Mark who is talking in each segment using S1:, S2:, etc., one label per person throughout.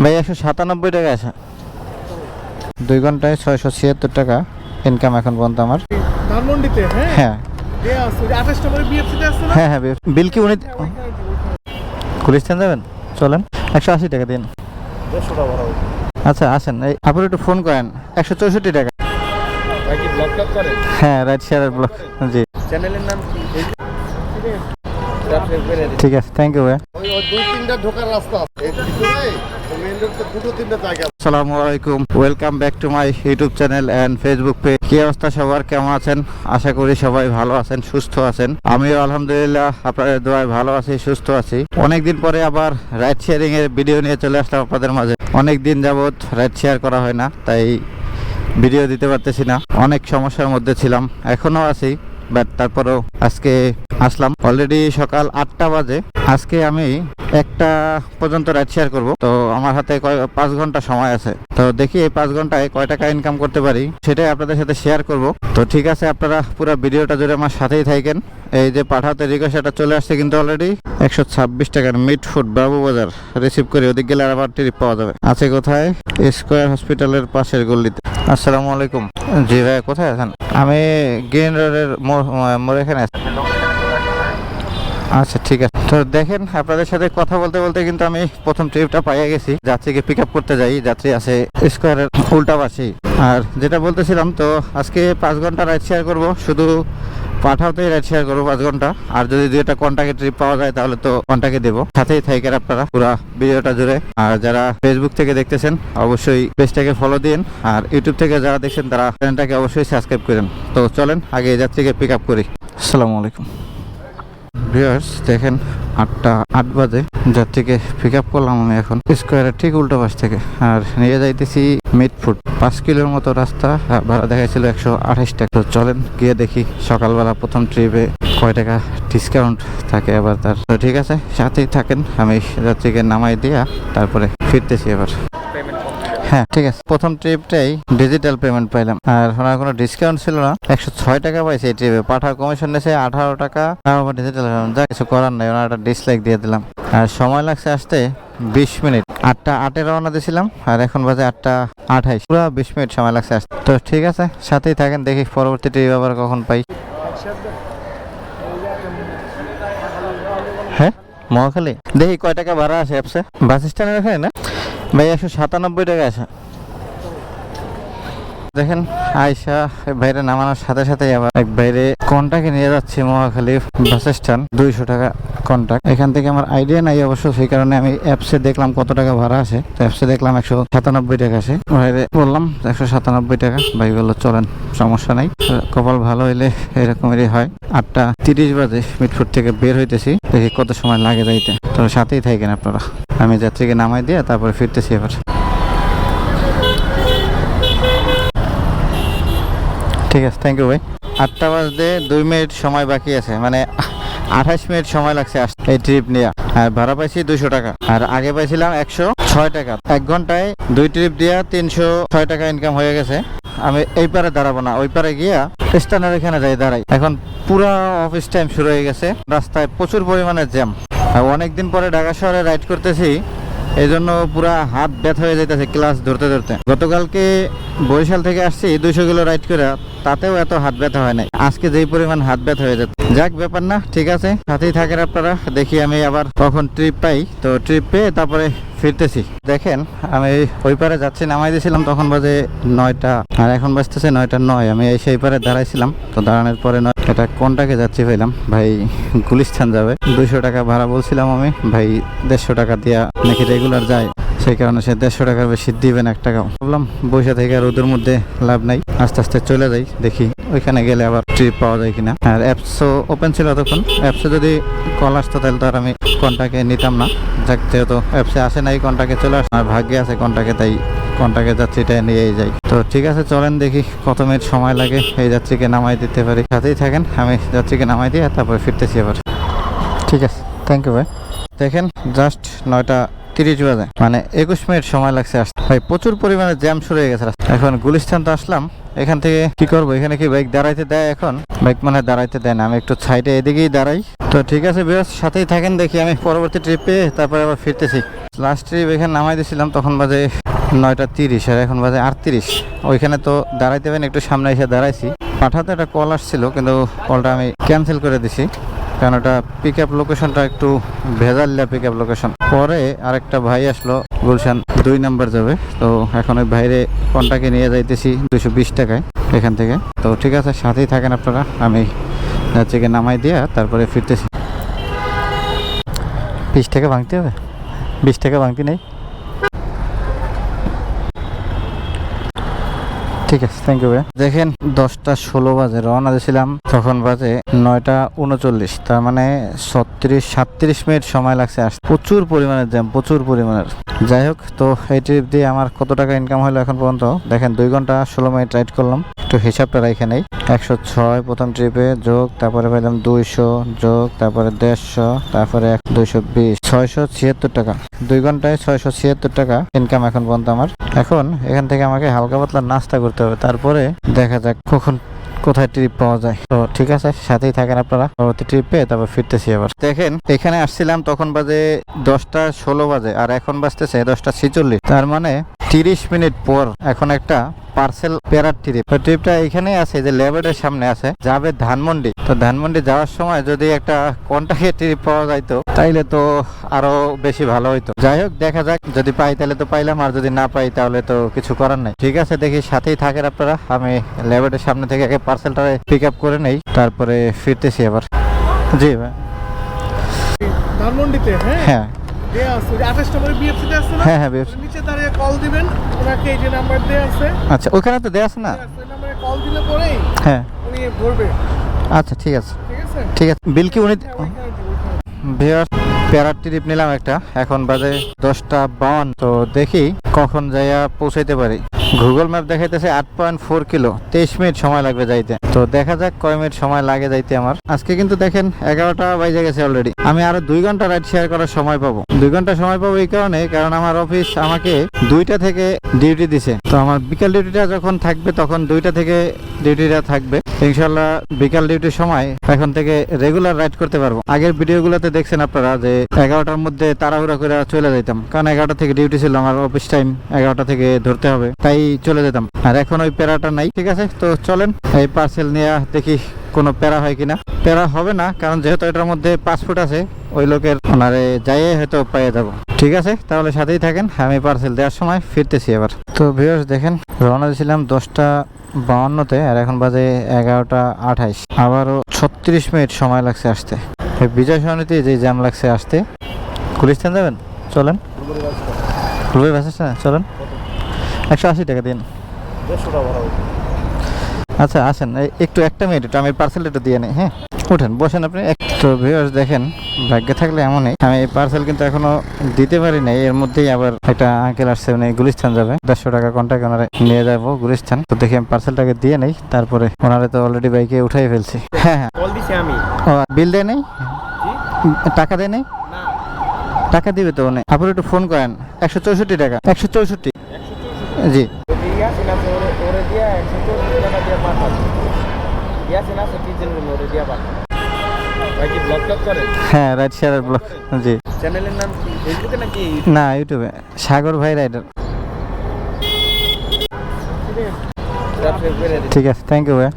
S1: ভাই একশো সাতানব্বই টাকা আছে। দুই ঘন্টায় ছয়শো ছিয়াত্তর টাকা ইনকাম এখন পর্যন্ত আমার।
S2: ধানমন্ডিতে হ্যাঁ?
S1: হ্যাঁ। হ্যাঁ হ্যাঁ বিল কি উনি গুলিস্তান যাবেন চলেন। একশো আশি টাকা দিন। আচ্ছা আসেন। এই আপনি একটু ফোন করেন। একশো চৌষট্টি টাকা। হ্যাঁ রাইট শেয়ার ব্লক। জি।
S2: চ্যানেলের নাম কি?
S1: ঠিক আছে। থ্যাংক ইউ ভাই।
S3: দুই তিনটা ঢোকার রাস্তা।
S1: আসসালামু আলাইকুম। Welcome back to my YouTube channel and Facebook page কি অবস্থা সবার? কেমন আছেন? আশা করি সবাই ভালো আছেন, সুস্থ আছেন। আমিও আলহামদুলিল্লাহ আপনাদের দোয়ায় ভালো আছি, সুস্থ আছি। অনেকদিন পরে আবার রাইড শেয়ারিং এর ভিডিও নিয়ে চলে আসলাম আপনাদের মাঝে। অনেক দিন যাবত রাইড শেয়ার করা হয় না, তাই ভিডিও দিতে পারতেছি না। অনেক সমস্যার মধ্যে ছিলাম এখনও আছি। বাট তারপরেও আজকে আসলাম। অলরেডি সকাল আটটা বাজে। আজকে আমি একটা পর্যন্ত রাইড শেয়ার করব। তো আমার হাতে পাঁচ ঘণ্টা সময় আছে। তো দেখি এই পাঁচ ঘন্টায় কয় টাকা ইনকাম করতে পারি, সেটাই আপনাদের সাথে শেয়ার করব। তো ঠিক আছে, আপনারা পুরো ভিডিওটা জুড়ে আমার সাথেই থাকেন। এই যে পাঠাতে রিকোয়েস্টটা চলে আসছে কিন্তু অলরেডি একশো ছাব্বিশ টাকার মিড ফুড বাবু বাজার। রিসিভ করে ওদিক গেলে আবার ট্রিপ পাওয়া যাবে। আছে কোথায়? স্কোয়ার হসপিটালের পাশের গল্লিতে আসসালামু আলাইকুম। জি ভাই, কোথায় আছেন? আমি গ্রিন রোডের মোড় এখানে আছি। আচ্ছা ঠিক আছে। তো দেখেন, আপনাদের সাথে কথা বলতে বলতে কিন্তু আমি প্রথম ট্রিপটা পাইয়ে গেছি। যাত্রীকে পিক আপ করতে যাই। যাত্রী আছে স্কোয়ারের উল্টা পাশেই আর যেটা বলতেছিলাম, তো আজকে পাঁচ ঘণ্টা রাইড শেয়ার করব। শুধু পাঠাওতেই রাইড শেয়ার করব পাঁচ ঘণ্টা। আর যদি দু একটা কন্টাকে ট্রিপ পাওয়া যায়, তাহলে তো কন্টাকে দেবো। সাথেই থাকেন আপনারা পুরো ভিডিওটা জুড়ে। আর যারা ফেসবুক থেকে দেখতেছেন, অবশ্যই পেজটাকে ফলো দিন। আর ইউটিউব থেকে যারা দেখছেন, তারা চ্যানেলটাকে অবশ্যই সাবস্ক্রাইব করেন। তো চলেন, আগে যাত্রীকে পিক আপ করি। আসসালামু আলাইকুম। ভিউয়ার্স দেখেন আটটা, আট বাজে। যার থেকে পিক আপ করলাম আমি এখন। স্কোয়ারের ঠিক উল্টো পাশ থেকে। আর নিয়ে যাইতেছি মিটফুট পাঁচ কিলোর মতো রাস্তা। ভাড়া দেখাইছিল একশো আঠাশ টাকা। তো চলেন, গিয়ে দেখি সকালবেলা প্রথম ট্রিপে কয় টাকা ডিসকাউন্ট থাকে আবার তার। ঠিক আছে, সাথেই থাকেন। আমি যাত্রীকে নামাই দিয়া তারপরে ফিরতেছি এবার। হ্যাঁ ঠিক আছে। প্রথম ট্রিপটাই ডিজিটাল পেমেন্ট পাইলাম। আর ওনার কোনো ডিসকাউন্ট ছিল না। একশো ছয় টাকা পাইছে এই ট্রিপে পাঠা কমিশন নিয়েছে আঠারো টাকা। আবার ডিজিটাল যা কিছু করার নাই, ওনার একটা ডিসলাইক দিয়ে দিলাম। আর সময় লাগছে আসতে বিশ মিনিট। আটটা, আটে রওনা দিয়েছিলাম, আর এখন বাজে আটটা আঠাইশ। পুরো বিশ মিনিট সময় লাগছে আসতে। তো ঠিক আছে, সাথেই থাকেন, দেখি পরবর্তী ট্রিপ আবার কখন পাই। হ্যাঁ? মহাখালী? দেখি কয় টাকা ভাড়া আছে অ্যাপসে। বাস স্ট্যান্ডের এখানে না? ভাই একশো সাতানব্বই টাকা আছে। দেখেন আয়সা বাইরে নামানোর সাথে সাথে আবার এক বাইরে কন্টাকে নিয়ে যাচ্ছি মহাখালী বাস স্ট্যান্ড দুইশো টাকা কন্টাক্ট এখান থেকে আমার আইডিয়া নাই অবশ্য, সেই কারণে আমি অ্যাপসে দেখলাম কত টাকা ভাড়া আছে। তো অ্যাপসে দেখলাম একশো সাতানব্বই টাকা আছে। বাইরে বললাম, একশো সাতানব্বই টাকা। ভাই বলল, চলেন, সমস্যা নাই। কপাল ভালো হইলে এরকমেরই হয়। আটটা তিরিশ বাজে মিটফুট থেকে বের হইতেছি। দেখি কত সময় লাগে যাইতে। তো সাথেই থাকেন আপনারা। আমি যাত্রীকে নামাই দিয়ে তারপরে ফিরতেছি এবার। ঠিক আছে থ্যাংক ইউ ভাই। আটটা বাজতে দুই মিনিট সময় বাকি আছে মানে আঠাশ মিনিট সময় লাগছে এই ট্রিপ নিয়ে। আর ভাড়া পাইছি দুইশো টাকা। আর আগে পাইছিলাম একশো ছয় টাকা। এক ঘন্টায় দুই ট্রিপ দিয়া তিনশো ছয় টাকা ইনকাম হয়ে গেছে। আমি এই পারে দাঁড়াবো না, ওই পারে গিয়া স্ট্যান্ডার এখানে যাই, দাঁড়াই। এখন পুরা অফিস টাইম শুরু হয়ে গেছে। রাস্তায় প্রচুর পরিমাণে জ্যাম অনেকদিন পরে ঢাকা শহরে রাইড করতেছি। এই জন্য পুরা হাত ব্যথা হয়ে যাইতেছে ক্লাস ধরতে ধরতে। গতকালকে বরিশাল থেকে আসছি, দুইশো কিলো রাইড করে, তাতেও এত হাত ব্যথা হয় নাই। আজকে যেই পরিমাণ হাত ব্যথা হয়ে যাচ্ছে। যাক, ব্যাপার না, ঠিক আছে। সাথেই থাকেন আপনারা, দেখি আমি আবার কখন ট্রিপ পাই। তো ট্রিপ পেয়ে তারপরে ফিরতেছি। দেখেন, আমি ওই পারে যাচ্ছি, নামাই দিয়েছিলাম, তখন বাজে নয়টা, আর এখন বাজতেছে নয়টা নয়। আমি এই সেই পারে দাঁড়াইছিলাম, তো দাঁড়ানোর পরে নয় এটা কোনটাকে যাচ্ছি ভাইলাম? ভাই গুলিস্থান যাবে। দুইশো টাকা ভাড়া বলছিলাম আমি, ভাই, দেড়শো টাকা দিয়া নাকি রেগুলার যায়। সেই কারণে সে দেড়শো টাকার বেশি দিবেন এক টাকাও ভাবলাম বসে থেকে আর ওদের মধ্যে লাভ নাই। আস্তে আস্তে চলে যাই, দেখি ওইখানে গেলে আবার ট্রিপ পাওয়া যায় কিনা। আর অ্যাপসও ওপেন ছিল তখন অ্যাপসে যদি কল আসতো তাহলে তো আর আমি কন্টাকে নিতাম না। যাক, যেহেতু অ্যাপসে আসে নাই কন্টাকে চলে আসে আর ভাগ্যে আছে কন্টাকে তাই কন্টাকে যাত্রীটা নিয়েই যাই। তো ঠিক আছে, চলেন দেখি কত মিনিট সময় লাগে। এই যাত্রীকে নামাই দিতে পারি। সাথেই থাকেন, আমি যাত্রীকে নামাই দিয়ে তারপরে ফিরতেছি এবার ঠিক আছে থ্যাংক ইউ ভাই দেখেন জাস্ট নয়টা তিরিশ বাজে। মানে একুশ মিনিট সময় লাগছে ভাই, প্রচুর পরিমাণে জ্যাম শুরু হয়ে গেছে এখন গুলিস্তান তো আসলাম। এখান থেকে কি করব? এখানে কি বাইক দাঁড়াইতে দেয় এখন? বাইক মানে দাঁড়াইতে দেয় না। আমি একটু সাইডে এদিকেই দাঁড়াই। তো ঠিক আছে বেশ সাথেই থাকেন দেখি আমি পরবর্তী ট্রিপে তারপরে আবার ফিরতেছি। লাস্ট ট্রিপ এখানে নামাই দিয়েছিলাম তখন বাজে নয়টা তিরিশ আর এখন বাজে আটত্রিশ। ওইখানে তো দাঁড়াইতে পারেন, একটু সামনে এসে দাঁড়াইছি। পাঠাতে একটা কল আসছিল, কিন্তু কলটা আমি ক্যান্সেল করে দিছি। কারণ এটা পিক আপ লোকেশনটা একটু ভেজাল্লা পিক আপ লোকেশন পরে আরেকটা ভাই আসলো গুলশান দুই নাম্বার যাবে। তো এখন ওই ভাইরে কন্টাকে নিয়ে যাইতেছি দুশো বিশ টাকায় এখান থেকে। তো ঠিক আছে, সাথেই থাকেন আপনারা। আমি যাচ্ছি গিয়ে নামাই দিয়া তারপরে ফিরতেছি। বিশ টাকা ভাঙতে হবে? বিশ টাকা ভাঙতে নেই? ঠিক আছে থ্যাংক ইউ ভাই দেখেন, দশটা ষোলো বাজে, রওনা দিয়েছিলাম। তখন বাজে নয়টা উনচল্লিশ, তার মানে ছত্রিশ, সাতত্রিশ মিনিট সময় লাগছে আস প্রচুর পরিমাণের জ্যাম, প্রচুর পরিমাণের। যাই হোক, তো এই ট্রিপ দিয়ে আমার কত টাকা ইনকাম হলো এখন পর্যন্ত? দেখেন, দুই ঘণ্টা ষোলো মিনিট রাইড করলাম। একটু হিসাবটা রাইখে নেই। একশো ছয় প্রথম ট্রিপে যোগ, তারপরে পেলাম দুইশো যোগ, তারপরে দেড়শো, তারপরে এক দুইশো বিশ, ছয়শো ছিয়াত্তর টাকা। দুই ঘন্টায় ছয়শো ছিয়াত্তর টাকা ইনকাম এখন পর্যন্ত আমার। এখন এখান থেকে আমাকে হালকা পাতলা নাস্তা করতে হবে। তারপরে দেখা যাক কখন কোথায় ট্রিপ পাওয়া যায়। তো ঠিক আছে, সাথেই থাকেন আপনারা। পরবর্তী ট্রিপ তারপর ফিরতেছি আবার। দেখেন, এখানে আসছিলাম তখন বাজে দশটা ষোলো বাজে, আর এখন বাজতেছে দশটা ছিচল্লিশ। তার মানে তিরিশ মিনিট পর এখন একটা পার্সেল পেরার ট্রিপ তো ট্রিপটা এখানেই আছে যে ল্যাবেটের সামনে আছে, যাবে ধানমন্ডি। তো ধানমন্ডি যাওয়ার সময় যদি একটা কন্টাক্টে ট্রিপ পাওয়া যাইতো তাইলে তো আরও বেশি ভালো হইতো। যাই হোক দেখা যাক যদি পাই তাহলে তো পাইলাম আর যদি না পাই তাহলে তো কিছু করার নাই। ঠিক আছে দেখি সাথেই থাকেন আপনারা আমি ল্যাবেটের সামনে থেকে আগে পার্সেলটা পিক আপ করে নেই তারপরে ফিরতেছি আবার। জি ভাই।
S2: ধানমন্ডিতে হ্যাঁ?
S1: হ্যাঁ। হ্যাঁ হ্যাঁ আচ্ছা ওখানে তো আছে না?
S2: পরেই
S1: হ্যাঁ। আচ্ছা ঠিক আছে।
S2: ঠিক আছে?
S1: ঠিক আছে। বিল কি উনি প্যারার ট্রিপ নিলাম একটা। এখন বাজে দশটা বান তো দেখি কখন যাইয়া পৌঁছাইতে পারি। গুগল ম্যাপ দেখাইতেছে আট পয়েন্ট ফোর কিলো। তেইশ মিনিট সময় লাগবে যাইতে। তো দেখা যাক কয় মিনিট সময় লাগে যাইতে আমার। আজকে কিন্তু দেখেন এগারোটা বাজে গেছে অলরেডি আমি আরও দুই ঘণ্টা রাইড শেয়ার করার সময় পাবো। দুই ঘণ্টা সময় পাবো এই কারণে, কারণ আমার অফিস আমাকে দুইটা থেকে ডিউটি দিছে। তো আমার বিকাল ডিউটিটা যখন থাকবে, তখন দুইটা থেকে ডিউটিটা থাকবে। ইনশাল্লাহ বিকাল ডিউটির সময় এখন থেকে রেগুলার রাইড করতে পারব। আগের ভিডিওগুলোতে দেখছেন আপনারা যে এগারোটার মধ্যে তাড়াহুড়া করে চলে যেতাম কারণ এগারোটা থেকে ডিউটি ছিল আমার অফিস টাইম এগারোটা থেকে ধরতে হবে। তাই চলে যেতাম। আর এখন ওই প্যারাটা নাই, ঠিক আছে? তো চলেন, এই পার্সেল নিয়ে দেখি কোনো প্যারা হয় কিনা। প্যারা হবে না, কারণ যেহেতু এটার মধ্যে পাসপোর্ট আছে, ওই লোকের ওনারে যাইয়ে হয়তো পেয়ে যাব। ঠিক আছে? তাহলে সাথেই থাকেন, আমি পার্সেল দেওয়ার সময় ফিরতেছি এবার। তো ভিউয়ার্স দেখেন, রওনা দিয়েছিলাম দশটা বাউন্নতে, আর এখন বাজে এগারোটা আঠাইশ। আবারও ছত্রিশ মিনিট সময় লাগছে আসতে। বিজয় সমিতি যে জ্যাম লাগছে আসতে। গুলিস্তান যাবেন? চলেন। চলেন। একশো আশি টাকা দিন। আচ্ছা আসেন। একটু একটা মিনিট একটু আমি পার্সেলটা একটু দিয়ে নিই হ্যাঁ? উঠেন বসেন আপনি। এক- তো ভিউয়ার্স দেখেন ভাগ্যে থাকলে এমনই। আমি এই পার্সেল কিন্তু এখনও দিতে পারি নাই এর মধ্যেই আবার একটা আঙ্কেল আসছে উনি গুলিস্তান যাবে। দেড়শো টাকা কন্ট্যাক্ট ওনারে নিয়ে যাব গুলিস্তান। তো দেখি আমি পার্সেলটাকে দিয়ে নেই তারপরে ওনারে তো অলরেডি বাইকে উঠাই ফেলছি। হ্যাঁ হ্যাঁ।
S2: আমি।
S1: ও বিল দেয় নেই? টাকা দেয় নেই? টাকা দিবে তো উনি। আপনি একটু ফোন করেন। একশো চৌষট্টি টাকা। একশো চৌষট্টি। জি।
S2: ব্লগ
S1: হ্যাঁ রাইট শেয়ার ব্লক জি।
S2: চ্যানেলের নাম
S1: না ইউটিউবে সাগর ভাই রাইডার
S4: সাবস্ক্রাইব করে দিন
S1: ঠিক আছে থ্যাংক ইউ ভাই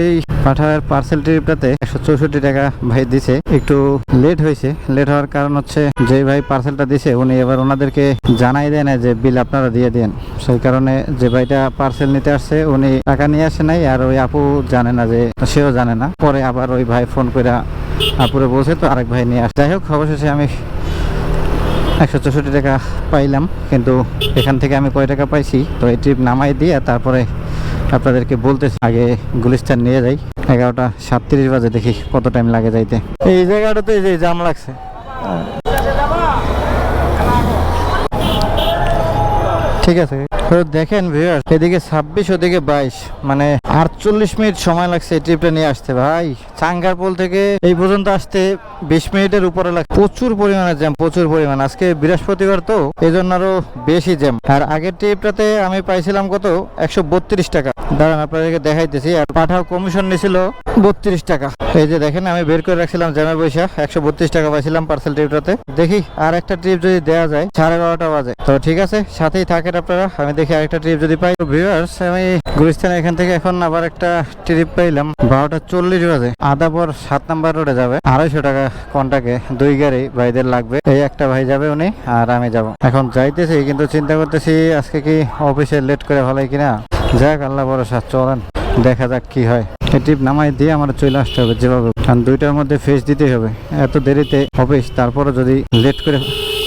S1: এই পাঠার পার্সেল ট্রিপটাতে একশো চৌষট্টি টাকা ভাই দিছে। একটু লেট হয়েছে। লেট হওয়ার কারণ হচ্ছে যে ভাই পার্সেলটা দিছে, উনি এবার ওনাদেরকে জানাই দেয় না যে বিল আপনারা দিয়ে দেন। সেই কারণে যে ভাইটা পার্সেল নিতে আসছে, উনি টাকা নিয়ে আসে নাই, আর ওই আপু জানে না যে, সেও জানে না। পরে আবার ওই ভাই ফোন করে আপুরে বলছে, তো আরেক ভাই নিয়ে আসে। যাই হোক, অবশেষে আমি একশো চৌষট্টি টাকা পাইলাম, কিন্তু এখান থেকে আমি কয় টাকা পাইছি? তো এই ট্রিপ নামাই দিয়ে তারপরে আপনাদেরকে বলতেছি, আগে গুলিস্তান নিয়ে যাই। এগারোটা সাতত্রিশ বাজে, দেখি কত টাইম লাগে যাইতে। এই জায়গাটাতে এই যে জাম লাগছে। ঠিক আছে। তো দেখেন ভিউয়ার এদিকে ছাব্বিশ, ওদিকে বাইশ। মানে আটচল্লিশ মিনিট সময় লাগছে এই ট্রিপটা নিয়ে আসতে, ভাই। চাঙ্গারপোল থেকে এই পর্যন্ত আসতে বিশ মিনিটের উপরে লাগে প্রচুর পরিমাণে জ্যাম প্রচুর পরিমাণ। আজকে বৃহস্পতিবার তো এই জন্য আরও বেশি জ্যাম আর আগের ট্রিপটাতে আমি পাইছিলাম কত? একশো বত্রিশ টাকা। দাঁড়ান, আপনাদেরকে দেখাইতেছি। আর পাঠাও কমিশন নিছিল বত্রিশ টাকা। এই যে দেখেন, আমি বের করে রাখছিলাম জ্যামের পয়সা। একশো বত্রিশ টাকা পাইছিলাম পার্সেল ট্রিপটাতে দেখি আর একটা ট্রিপ যদি দেওয়া যায়, সাড়ে বারোটা বাজে। তো ঠিক আছে, সাথেই থাকেন আপনারা, আমি দেখি আরেকটা ট্রিপ যদি পাই। ভিউয়ার্স আমি গুলিস্তান এখান থেকে এখন আবার একটা ট্রিপ পাইলাম। বারোটা চল্লিশ বাজে। আদাপর সাত নাম্বার রোডে যাবে। আড়াইশো টাকা কন্টাকে দুই গাড়ি ভাইদের লাগবে। এই একটা ভাই যাবে উনি আর আমি যাব। এখন যাইতেছি, কিন্তু চিন্তা করতেছি আজকে কি অফিসে লেট করে ভালোই কিনা। যাক, আল্লাহ ভরসা, চলেন। দেখা যাক কি হয়। এই টিপ নামাই দিয়ে আমার চলে আসতে হবে যেভাবে। কারণ দুইটার মধ্যে ফেস দিতেই হবে। এত দেরিতে অফিস তারপরে যদি লেট করে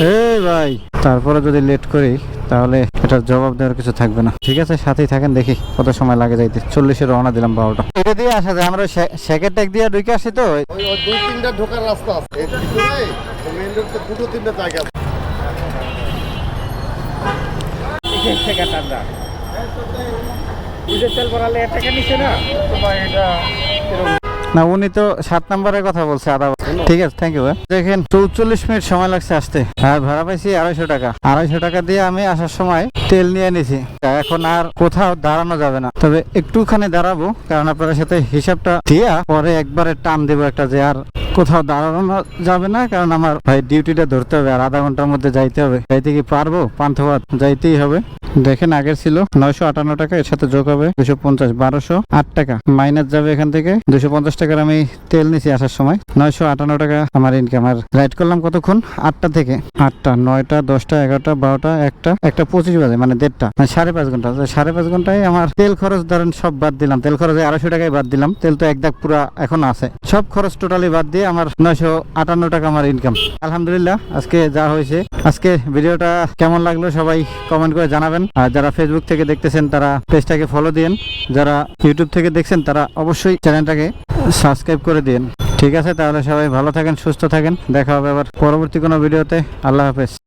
S1: এই ভাই তারপরে যদি লেট করি তাহলে এটার জবাব দেওয়ার কিছু থাকবে না। ঠিক আছে সাথেই থাকেন দেখি কত সময় লাগে যাইতে। চল্লিশে রওনা দিলাম বারোটা। এটা দিয়ে আসা যায় আমরা সেকেন্ড ট্যাগ দিয়ে ঢুকে আসি তো?
S3: ওই ওই দুই তিনটা ঢোকার রাস্তা আছে। দুটো তিনটা জায়গা আছে।
S4: ঠান্ডা তেল ভরালে টাকা নিচ্ছে না? তোমার এটা এরকম
S1: না, উনি তো সাত নম্বরের কথা বলছে আদা ঠিক আছে থ্যাংক ইউ দেখেন, চৌচল্লিশ মিনিট সময় লাগছে আসতে। আর ভাড়া পাইছি আড়াইশো টাকা। আড়াইশো টাকা দিয়ে আমি আসার সময় তেল নিয়ে নিছি। এখন আর কোথাও দাঁড়ানো যাবে না। তবে একটুখানি দাঁড়াবো, কারণ আপনাদের সাথে হিসাবটা দিয়া পরে একবারে টান দেবো একটা যে আর কোথাও দাঁড়ানো যাবে না, কারণ আমার ভাই ডিউটিটা ধরতে হবে আর আধা ঘণ্টার মধ্যে যাইতে হবে। যাইতে কি পারব? পান্থবাদ যাইতেই হবে। দেখেন আগের ছিল নয়শো আটান্ন টাকা, এর সাথে যোগ হবে দুশো পঞ্চাশ, বারোশো আট টাকা। মাইনাস যাবে এখান থেকে দুশো পঞ্চাশ টাকার আমি তেল নিছি আসার সময়। নয়শো আটান্ন টাকা আমার ইনকাম আর রাইড করলাম কতক্ষণ? আটটা থেকে। আটটা, নয়টা, দশটা, এগারোটা, বারোটা, একটা একটা পঁচিশ বাজে মানে দেড়টা মানে সাড়ে পাঁচ ঘণ্টা। সাড়ে পাঁচ ঘন্টায় আমার তেল খরচ ধরেন সব বাদ দিলাম। তেল খরচ আড়াইশো টাকায় বাদ দিলাম। তেল তো একদাক পুরা এখন আছে। সব খরচ টোটালি বাদ দিয়ে আমার নয়শো আটান্ন টাকা আমার ইনকাম আলহামদুলিল্লাহ, আজকে যা হয়েছে। আজকে ভিডিওটা কেমন লাগল সবাই কমেন্ট করে জানাবেন। আর যারা ফেসবুক থেকে দেখতেছেন, তারা পেজটাকে ফলো দিন যারা ইউটিউব থেকে দেখছেন, তারা অবশ্যই চ্যানেলটাকে সাবস্ক্রাইব করে দিন ঠিক আছে, তাহলে সবাই ভালো থাকেন, সুস্থ থাকেন। দেখা হবে আবার পরবর্তী কোনো ভিডিওতে আল্লাহ হাফেজ।